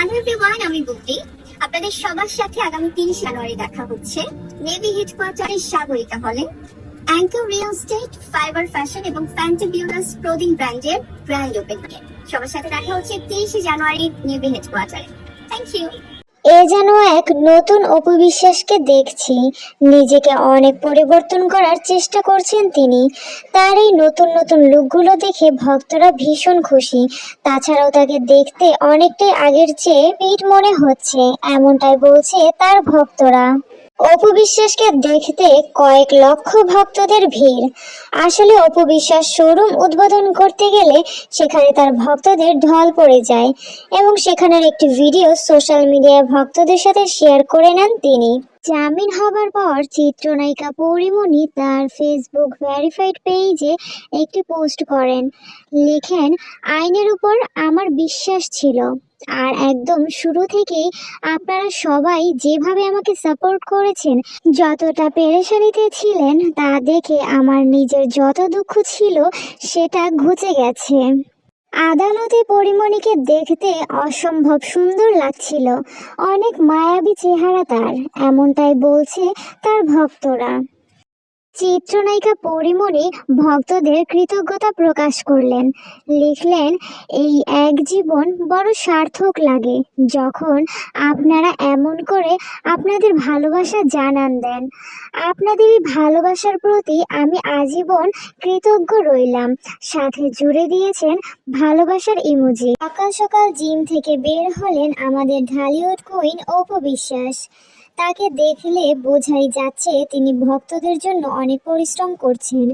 Hello everyone আমি বুদ্ধি আপনাদের সবার সাথে আগামী তিরিশ জানুয়ারি দেখা হচ্ছে। নেভি হেডকোয়ার্টারের সাগরিকা হলে। Anchor real estate fibre fashion এবং ফ্যান্টাবিউলাস ক্লোদিং ব্র্যান্ডের ব্র্যান্ড ওপেনিং সবার সাথে দেখা হচ্ছে তিরিশে জানুয়ারি নেভি হেডকোয়ার্টারে থ্যাংক ইউ। এ যেন এক নতুন অপবিশ্বাসকে দেখছি। নিজেকে অনেক পরিবর্তন করার চেষ্টা করছেন তিনি। তার এই নতুন নতুন লুকগুলো দেখে ভক্তরা ভীষণ খুশি। তাছাড়াও তাকে দেখতে অনেকটাই আগের চেয়ে পিট মনে হচ্ছে, এমনটাই বলছে তার ভক্তরা। অপবিশ্বাসকে দেখতে কয়েক লক্ষ ভক্তদের ভিড়। আসলে অপবিশ্বাস শোরুম উদ্বোধন করতে গেলে সেখানে তার ভক্তদের ঢল পড়ে যায় এবং সেখানের একটি ভিডিও সোশ্যাল মিডিয়ায় ভক্তদের সাথে শেয়ার করে নেন তিনি। জামিন হবার পর চিত্রনায়িকা পরিমণি তার ফেসবুক ভেরিফাইড পেজে একটি পোস্ট করেন। লেখেন, আইনের উপর আমার বিশ্বাস ছিল। আর একদম শুরু থেকেই আপনারা সবাই যেভাবে আমাকে সাপোর্ট করেছেন, যতটা পেরেশানিতে ছিলেন তা দেখে আমার নিজের যত দুঃখ ছিল সেটা ঘুচে গেছে। আদালতে পরিমণিকে দেখতে অসম্ভব সুন্দর লাগছিল। অনেক মায়াবী চেহারা তার এমনটাই বলছে তার ভক্তরা। চিত্রনায়িকা পরিমণি ভক্তদের কৃতজ্ঞতা প্রকাশ করলেন। লিখলেন, এই এক জীবন বড় সার্থক লাগে। যখন আপনারা এমন করে আপনাদের ভালোবাসা জানান দেন আপনাদের এই ভালোবাসার প্রতি আমি আজীবন কৃতজ্ঞ রইলাম। সাথে জুড়ে দিয়েছেন ভালোবাসার ইমোজি। সকাল সকাল জিম থেকে বের হলেন আমাদের ঢালিউড কুইন অপবিশ্বাস তাকে দেখলে বোঝাই যাচ্ছে তিনি ভক্তদের জন্য অনেক পরিশ্রম করছেন।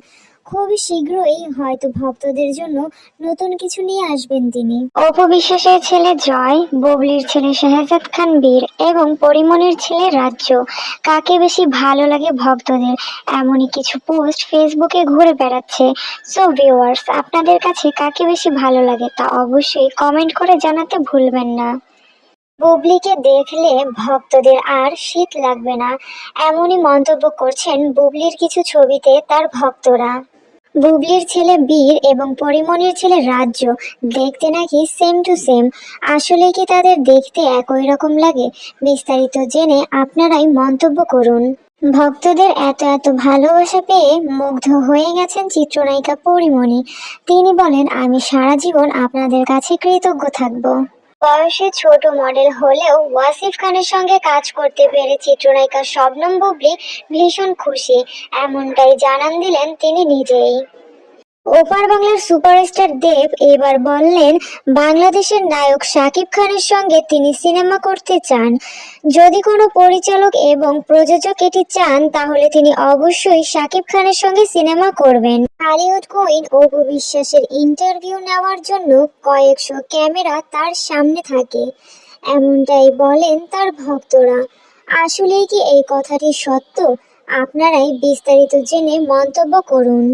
খুব শীঘ্রই হয়তো ভক্তদের জন্য নতুন কিছু নিয়ে আসবেন তিনি। অপবিশ্বাসের ছেলে জয়, ববলির ছেলে শাহজাদ খান বীর এবং পরিমণির ছেলে রাজ্য। কাকে বেশি ভালো লাগে ভক্তদের? এমনই কিছু পোস্ট ফেসবুকে ঘুরে বেড়াচ্ছে। সো ভিউয়ার্স আপনাদের কাছে কাকে বেশি ভালো লাগে তা অবশ্যই কমেন্ট করে জানাতে ভুলবেন না। বুবলিকে দেখলে ভক্তদের আর শীত লাগবে না। এমনই মন্তব্য করছেন বুবলির কিছু ছবিতে তার ভক্তরা। বুবলির ছেলে বীর এবং পরিমণির ছেলে রাজ্য দেখতে নাকি সেম টু সেম আসলে কি তাদের দেখতে একই রকম লাগে? বিস্তারিত জেনে আপনারাই মন্তব্য করুন। ভক্তদের এত এত ভালোবাসা পেয়ে মুগ্ধ হয়ে গেছেন চিত্রনায়িকা পরিমণি। তিনি বলেন, আমি সারা জীবন আপনাদের কাছে কৃতজ্ঞ থাকব। বয়সে ছোট মডেল হলেও ওয়াসিফ খানের সঙ্গে কাজ করতে পেরে চিত্রনায়িকা শবনম বুবলি ভীষণ খুশি। এমনটাই জানান দিলেন তিনি নিজেই। ওপার বাংলার সুপারস্টার দেব এবার বললেন, বাংলাদেশের নায়ক শাকিব খানের সঙ্গে তিনি সিনেমা করতে চান। যদি কোনো পরিচালক এবং প্রযোজক এটি চান, তাহলে তিনি অবশ্যই শাকিব খানের সঙ্গে সিনেমা করবেন। হলিউড কুইন অপু বিশ্বাসের ইন্টারভিউ নেওয়ার জন্য কয়েকশো ক্যামেরা তার সামনে থাকে। এমনটাই বলেন তার ভক্তরা। আসলেই কি এই কথাটি সত্য? আপনারাই বিস্তারিত জেনে মন্তব্য করুন।